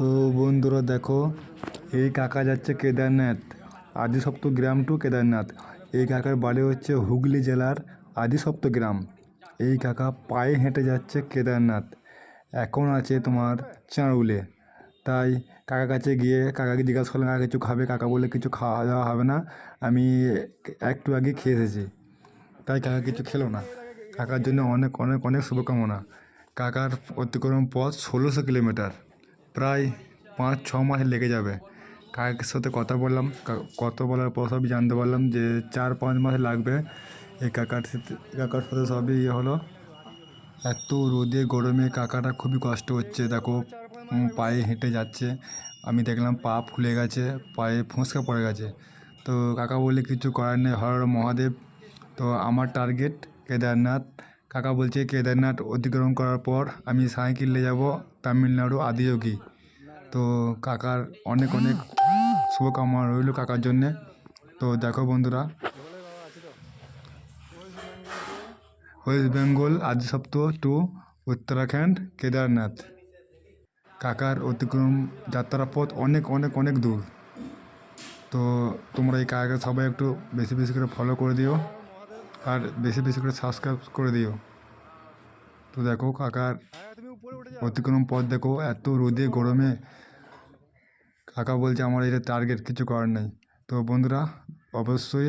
তো বন্ধুরা দেখো, এই কাকা যাচ্ছে কেদারনাথ। আদিসপ্ত গ্রাম টু কেদারনাথ। এই কাকার বাড়ি হচ্ছে হুগলি জেলার আদিসপ্ত গ্রাম। এই কাকা পায়ে হেঁটে যাচ্ছে কেদারনাথ। এখন আছে তোমার চাঁড়ুলে তাই কাকার কাছে গিয়ে কাকাকে জিজ্ঞাসা করলাম, কাকা, কিছু খাবে? কাকা বলে কিছু খাওয়া দাওয়া হবে না। আমি একটু আগে খেয়ে এসেছি। তাই কাকা কিছু খেলো না। কাকার জন্য অনেক অনেক অনেক শুভকামনা। কাকার অতিক্রম পথ ষোলোশো কিলোমিটার। প্রায় পাঁচ, ছ মাস লেগে যাবে। কাকার সাথে কথা বললাম, কা- কথা বলার পর সবই জানতে পারলাম যে চার, পাঁচ মাস লাগবে। এই কাকার সাথে কাকার সাথে সবই ইয়ে হলো। এত রোদে, গরমে কাকাটা খুবই কষ্ট হচ্ছে। দেখো পায়ে হেঁটে যাচ্ছে। আমি দেখলাম পা ফুলে গেছে, পায়ে ফোঁসকা পড়ে গেছে। তো কাকা বলে কিছু করার নেই, হর মহাদেব। তো আমার টার্গেট কেদারনাথ কাকা বলছে, কেদারনাথ অতিক্রম করার পর আমি সাইকেল যাব তামিলনাড়ু আদিযোগী। তো কাকার অনেক অনেক শুভকামনা রইল কাকার জন্যে। তো দেখো বন্ধুরা, ওয়েস্ট বেঙ্গল আদি সপ্তাহ টু উত্তরাখণ্ড কেদারনাথ। কাকার অতিক্রম যাত্রা পথ অনেক অনেক অনেক দূর। তো তোমরা এই কাকাকে সবাই একটু বেশি বেশি করে ফলো করে দিও। আর বেশি বেশি করে সাবস্ক্রাইব করে দিও। তো দেখো কাকার অতিক্রম পথ দেখো, এত রোদে, গরমে। কাকা বলছে, আমার এটা টার্গেট কিছু করার নেই। তো বন্ধুরা, অবশ্যই